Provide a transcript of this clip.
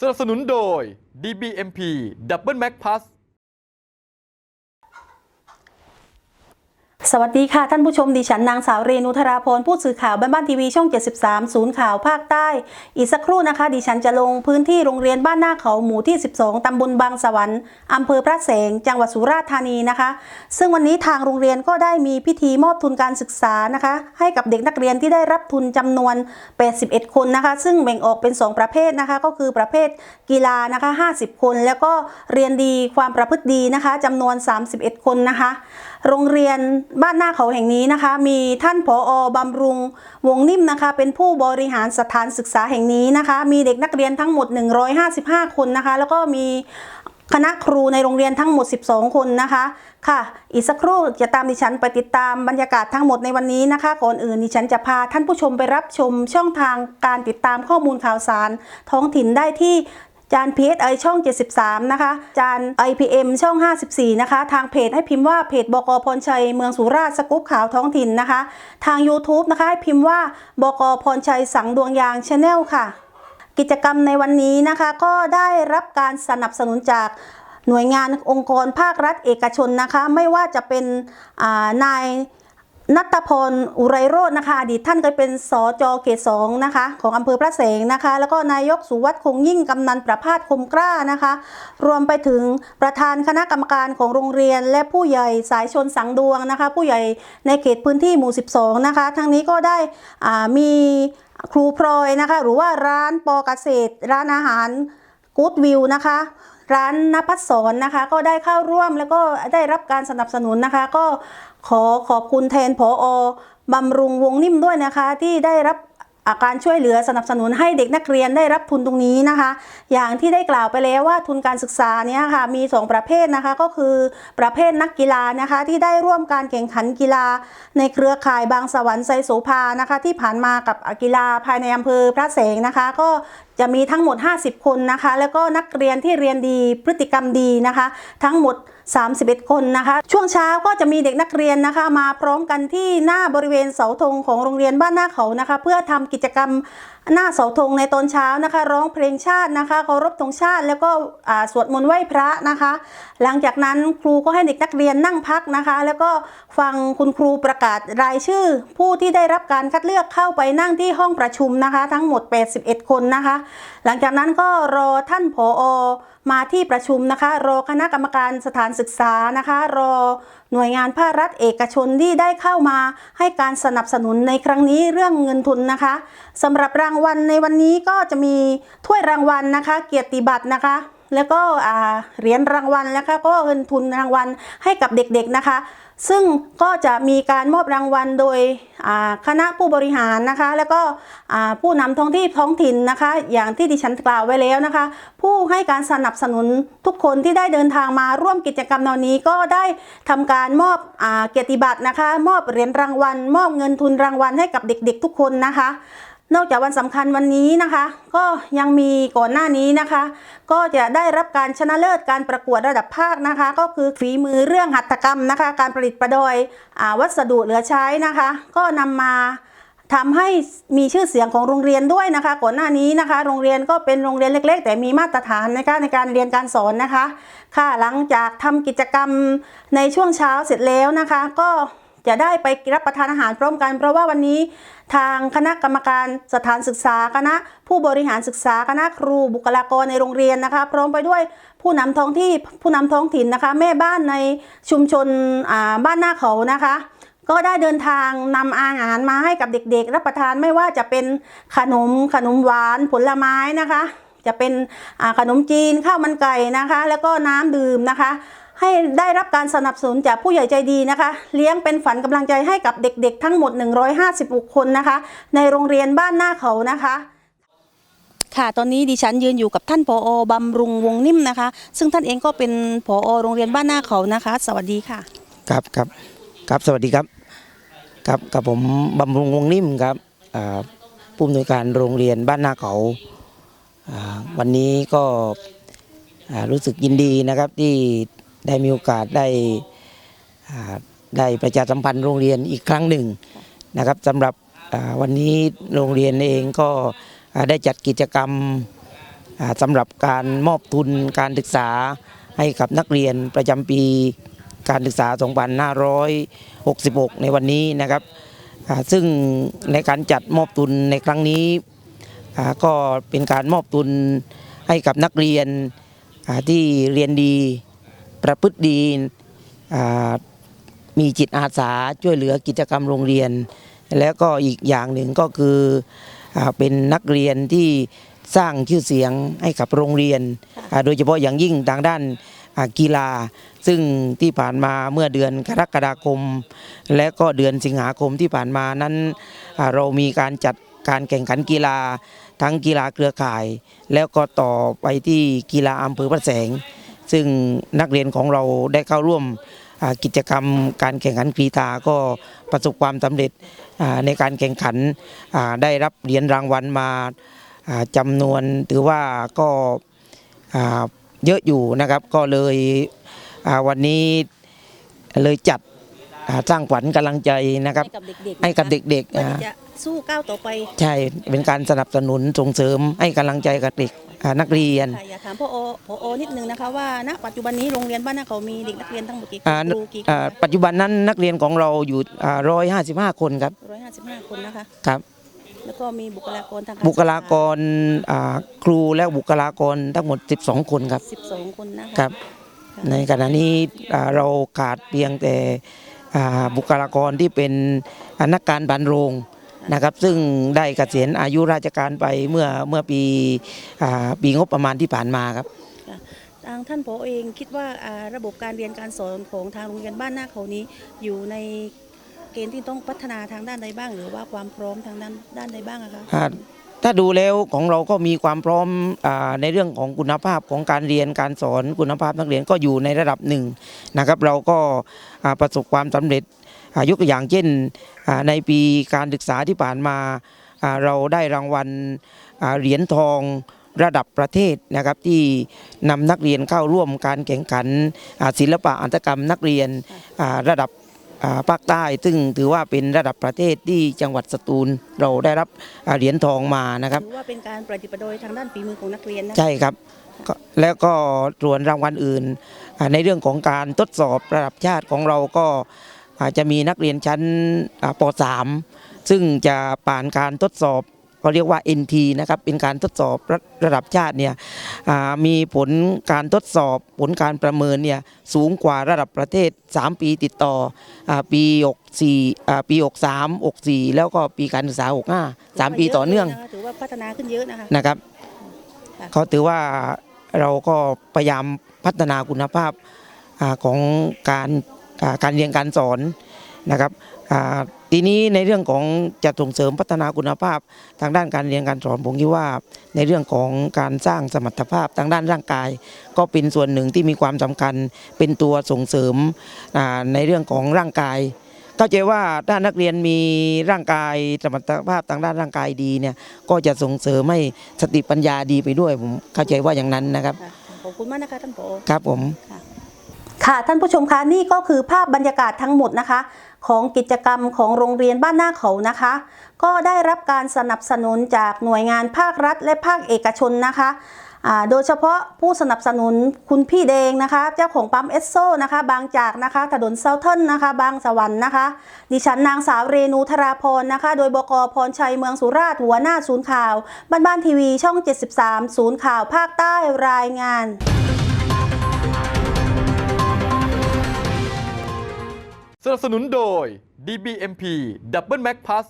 สนับสนุนโดย DBMP Double Mac Plus สวัสดีค่ะท่านผู้ชมดิฉันนางสาวเรนูธราพรผู้สื่อข่าวบ้านบ้านทีวีช่อง 73 ศูนย์ข่าวภาคใต้ อีกสักครู่นะคะ ดิฉันจะลงพื้นที่โรงเรียนบ้านหน้าเขาหมู่ที่ 12 ตำบลบางสวรรค์อำเภอพระแสง จังหวัดสุราษฎร์ธานีนะคะ ซึ่งวันนี้ทางโรงเรียนก็ได้มีพิธีมอบทุนการศึกษานะคะ ให้กับเด็กนักเรียนที่ได้รับทุนจำนวน 81 คนนะคะ ซึ่งแบ่งออกเป็น 2 ประเภทนะคะ ก็คือประเภทกีฬานะคะ 50 คน แล้วก็เรียนดีความประพฤติดีนะคะจำนวน 31 คนนะคะโรงเรียนบ้านหน้าเขาแห่งนี้นะคะ มีท่านผออบำรุงวงนิ่มนะคะ เป็นผู้บริหารสถานศึกษาแห่งนี้นะคะ มีเด็กนักเรียนทั้งหมด 155 คนนะคะ แล้วก็มีคณะครูในโรงเรียนทั้งหมด 12 คนนะคะ ค่ะ อีกสักครู่จะตามดิฉันไปติดตามบรรยากาศทั้งหมดในวันนี้นะคะ ก่อนอื่นดิฉันจะพาท่านผู้ชมไปรับชมช่องทางการติดตามข้อมูลข่าวสาร ท้องถิ่นได้ที่ จาน PSI ช่อง 73 นะคะ จาน IPM ช่อง 54 นะคะ ทางเพจให้พิมพ์ว่าเพจบกพรชัยเมืองสุราษฎร์สกุ๊ปข่าวท้องถิ่นนะคะ ทาง YouTube นะคะให้พิมพ์ว่าบกพรชัยสังดวงยางชาแนลค่ะ กิจกรรมในวันนี้นะคะก็ได้รับการสนับสนุนจากหน่วยงานองค์กรภาครัฐเอกชนนะคะ ไม่ว่าจะเป็นอ่านาย นัตพรอุไรโรจน์นะคะอดีตท่านเคยเป็นสจเขตสองนะคะของอำเภอพระแสงนะคะ แล้วก็นายกสุวัสดิ์คงยิ่งกำนันประพาสคมกล้านะคะ รวมไปถึงประธานคณะกรรมการของโรงเรียน และผู้ใหญ่สายชนสังดวงนะคะ ผู้ใหญ่ในเขตพื้นที่หมู่ 12 นะคะ ทั้งนี้ก็ได้มีครูพลอยนะคะ หรือว่าร้านปอเกษตร ร้านอาหารกู๊ดวิวนะคะร้านนภัสสรนะคะก็ได้เข้าร่วมแล้วก็ได้รับการสนับสนุนนะคะ ก็ ขอขอบคุณแทนผออบำรุงวงนิ่มด้วยนะคะ ที่ได้รับอาการช่วยเหลือสนับสนุนให้เด็กนักเรียนได้รับทุนตรงนี้นะคะ อย่างที่ได้กล่าวไปแล้วว่าทุนการศึกษาเนี่ยค่ะมี 2 ประเภทนะคะก็คือประเภทนักกีฬานะคะที่ได้ร่วมการแข่งขันกีฬา ในเครือข่ายบางสวรรค์ไซโสภานะคะ ที่ผ่านมากับกีฬาภายในอำเภอพระแสงนะคะ ก็จะมีทั้งหมด 50 คนนะคะ แล้วก็นักเรียนที่เรียนดีพฤติกรรมดีนะคะ ทั้งหมด 31 คนนะคะ ช่วงเช้าก็จะมีเด็กนักเรียนนะคะ มาพร้อมกันที่หน้าบริเวณเสาธงของโรงเรียนบ้านหน้าเขานะคะ เพื่อทำกิจกรรมหน้าเสาธงในตอนเช้านะคะ ร้องเพลงชาตินะคะเคารพธงชาติ แล้วก็สวดมนต์ไหว้พระนะคะ หลังจากนั้นครูก็ให้เด็กนักเรียนนั่งพักนะคะ แล้วก็ฟังคุณครูประกาศรายชื่อ ผู้ที่ได้รับการคัดเลือกเข้าไปนั่งที่ห้องประชุมนะคะ ทั้งหมด 81 คนนะคะ หลังจากนั้นก็รอท่านผอ มาที่ประชุมนะคะ รอคณะกรรมการสถานศึกษานะคะ รอหน่วยงานภาครัฐเอกชนที่ได้เข้ามาให้การสนับสนุนในครั้งนี้เรื่องเงินทุนนะคะสำหรับรางวัลในวันนี้ก็จะมีถ้วยรางวัลนะคะ เกียรติบัตรนะคะแล้วก็เหรียญรางวัลนะคะก็เงินทุนรางวัลให้กับเด็กๆนะคะ ซึ่งก็จะมีการมอบรางวัลโดยคณะผู้บริหารนะคะ แล้วก็ผู้นำท้องที่ท้องถิ่นนะคะ อย่างที่ดิฉันกล่าวไว้แล้วนะคะ ผู้ให้การสนับสนุนทุกคนที่ได้เดินทางมาร่วมกิจกรรมนวนนี้ก็ได้ทำการมอบอเกียรติบัตรนะคะ มอบเหรียญรางวัล มอบเงินทุนรางวัลให้กับเด็กๆทุกคนนะคะ นอกจากวันสำคัญวันนี้นะคะ ก็ยังมีก่อนหน้านี้นะคะ ก็จะได้รับการชนะเลิศการประกวดระดับภาคนะคะ ก็คือฝีมือเรื่องหัตถกรรมนะคะ การประดิษฐ์ประดอยอวัสดุเหลือใช้นะคะ ก็นำมาทำให้มีชื่อเสียงของโรงเรียนด้วยนะคะ ก่อนหน้านี้นะคะ โรงเรียนก็เป็นโรงเรียนเล็ก ๆ แต่มีมาตรฐานนะคะในการเรียนการสอนนะคะ ค่ะหลังจากทำกิจกรรมในช่วงเช้าเสร็จแล้วนะคะ ก็จะได้ไปรับประทานอาหารพร้อมกัน เพราะว่าวันนี้ ทางคณะกรรมการสถานศึกษาคณะ ผู้บริหารศึกษาคณะครูบุคลากรในโรงเรียนนะคะ พร้อมไปด้วยผู้นำท้องที่ผู้นำท้องถิ่นนะคะ แม่บ้านในชุมชนบ้านหน้าเขานะคะก็ได้เดินทางนำอาหารมาให้กับเด็กๆ รับประทานไม่ว่าจะเป็นขนมขนมหวานผลไม้นะคะ จะเป็นขนมจีนข้าวมันไก่นะคะ แล้วก็น้ำดื่มนะคะ ให้ได้รับการสนับสนุนจากผู้ใหญ่ใจดีนะคะ เลี้ยงเป็นฝันกำลังใจให้กับเด็กๆ ทั้งหมด 156 คนนะคะ ในโรงเรียนบ้านหน้าเขานะคะค่ะตอนนี้ดิฉันยืนอยู่กับท่านผอบำรุงวงนิ่มนะคะ ซึ่งท่านเองก็เป็นผอโรงเรียนบ้านหน้าเขานะคะ สวัสดีค่ะ ครับครับครับสวัสดีครับครับกับผมบำรุงวงนิ่มครับอ่าผู้อำนวยการโรงเรียนบ้านนาเขาอ่าวันนี้ก็อ่ารู้สึกยินดีนะครับที่ ได้มีโอกาสได้ได้ประชาสัมพันธ์โรงเรียนอีกครั้งหนึ่งนะครับสำหรับวันนี้โรงเรียนเองก็ได้จัดกิจกรรมสำหรับการมอบทุนการศึกษาให้กับนักเรียนประจำปีการศึกษา 2566 ในวันนี้นะครับ ซึ่งในการจัดมอบทุนในครั้งนี้ ก็เป็นการมอบทุนให้กับนักเรียนที่เรียนดี ประพฤติดีมีจิตอาสาช่วยเหลือกิจกรรมโรงเรียน แล้วก็อีกอย่างหนึ่งก็คืออเป็นนักเรียนที่สร้างชื่อเสียงให้กับโรงเรียน โดยเฉพาะอย่างยิ่งทางด้านกีฬา ซึ่งที่ผ่านมาเมื่อเดือนกรกฎาคม และก็เดือนสิงหาคมที่ผ่านมานั้นเรามีการจัดการแข่งขันกีฬาทั้งกีฬาเครือข่าย แล้วก็ต่อไปที่กีฬาอำเภอพระแสง ซึ่งนักเรียนของเราได้เข้าร่วมอ่ากิจกรรมการแข่งขันกรีฑาก็ประสบความสำเร็จอ่าในการแข่งขันอ่าได้รับเหรียญรางวัลมาอ่าจำนวนถือว่าก็อ่าเยอะอยู่นะครับ ก็เลยอ่าวันนี้เลยจัดอ่าสร้างขวัญกำลังใจนะครับให้กับเด็กๆให้กับเด็กๆเพื่ออ่าที่จะสู้ก้าวต่อไป ใช่เป็นการสนับสนุนส่งเสริมให้กำลังใจกับเด็ก อ่านักเรียน ค่ะอยากถามพ่อโอพ่อโอนิดนึงนะคะว่าณปัจจุบันนี้โรงเรียนบ้านนาเขามีเด็กนักเรียนทั้งหมดกี่คนอ่าครูกี่คนอ่าปัจจุบันนั้นนักเรียนของเราอยู่ร้อยห้าสิบห้าคนครับร้อยห้าสิบห้าคนนะคะ ครับ แล้วก็มีบุคลากรทางบุคลากรอ่าครูและบุคลากรทั้งหมด 12 คนครับ สิบสองคนนะคะครับในขณะนี้อ่าเราขาดเพียงแต่อ่าบุคลากรที่เป็นอ่านักการบันโรง นะครับซึ่งได้เกษียณอายุราชการไปเมื่อเมื่อปีอ่าปีงบประมาณที่ผ่านมาครับทางท่านผอเองคิดว่าอ่าระบบการเรียนการสอนของทางโรงเรียนบ้านนาเขานี้อยู่ในเกณฑ์ที่ต้องพัฒนาทางด้านใดบ้าง หรือว่าความพร้อมทางด้านด้านใดบ้างอะคะอ่าถ้าดูแล้วของเราก็มีความพร้อมอาในเรื่องของคุณภาพของการเรียนการสอนคุณภาพนักเรียนก็อยู่ในระดับหนึ่งนะครับ เราก็อ่าประสบความสำเร็จอ่า ยกตัวอย่างเช่นอ่าในปีการศึกษาที่ผ่านมาอ่าเราได้รางวัลอ่าเหรียญทองระดับประเทศนะครับที่นำนักเรียนเข้าร่วมการแข่งขันอ่าศิลปะอัตกรรมนักเรียนอ่าระดับอ่าภาคใต้ ซึ่งถือว่าเป็นระดับประเทศที่จังหวัดสตูล เราได้รับอ่าเหรียญทองมานะครับถือว่าเป็นการประดิษฐ์ประดอยทางด้านฝีมือของนักเรียนนะใช่ครับก็แล้วก็ส่วนรางวัลอื่นอ่าในเรื่องของการทดสอบระดับชาติของเราก็อา จจะมีนักเรียนชั้นอ่าป .3 ซึ่งจะผ่านการทดสอบเขาเรียกว่า NT นะครับเป็นการทดสอบระระดับชาติเนี่ยอ่ามีผลการทดสอบผลการประเมินเนี่ยสูงกว่าระดับประเทศ 3 ปีติดต่ออาปี64อ่าปี 63 64 แล้วก็ปีการศึกษา 65 3 ปีต่อเนื่องถือว่าพัฒนาขึ้นเยอะนะคะนะครับค่ะเขาถือว่าเราก็พยายามพัฒนาคุณภาพอาของการอ่า การเรียนการสอนนะครับอ่าทีนี้ในเรื่องของจะส่งเสริมพัฒนาคุณภาพ ทางด้านการเรียนการสอนผมคิดว่า ในเรื่องของการสร้างสมรรถภาพทางด้านร่างกาย ก็เป็นส่วนหนึ่งที่มีความสำคัญเป็นตัวส่งเสริมอ่าในเรื่องของร่างกายเข้าใจว่าถ้านักเรียนมีร่างกายสมรรถภาพทางด้านร่างกายดีเนี่ยก็จะส่งเสริมให้สติปัญญาดีไปด้วยผมเข้าใจว่าอย่างนั้นนะครับค่ะขอบคุณมากนะคะท่านผอครับผม ค่ะท่านผู้ชมคะนี่ก็คือภาพบรรยากาศทั้งหมดนะคะ ของกิจกรรมของโรงเรียนบ้านหน้าเขานะคะ ก็ได้รับการสนับสนุนจากหน่วยงานภาครัฐ และภาคเอกชนนะคะอ่าโดยเฉพาะผู้สนับสนุนคุณพี่แดงนะคะ เจ้าของปั๊มเอสโซนะคะ บางจากนะคะถนนเซาเทิลนะคะ บางสวรรค์นะคะ ดิฉันนางสาวเรนูธราพรนะคะ โดยบกพรชัยเมืองสุราษฎร์หัวหน้าศูนย์ข่าว บ้านบ้านทีวีช่อง 73 ศูนย์ข่าวภาคใต้รายงาน สนับสนุนโดย DBMP Double Mac Plus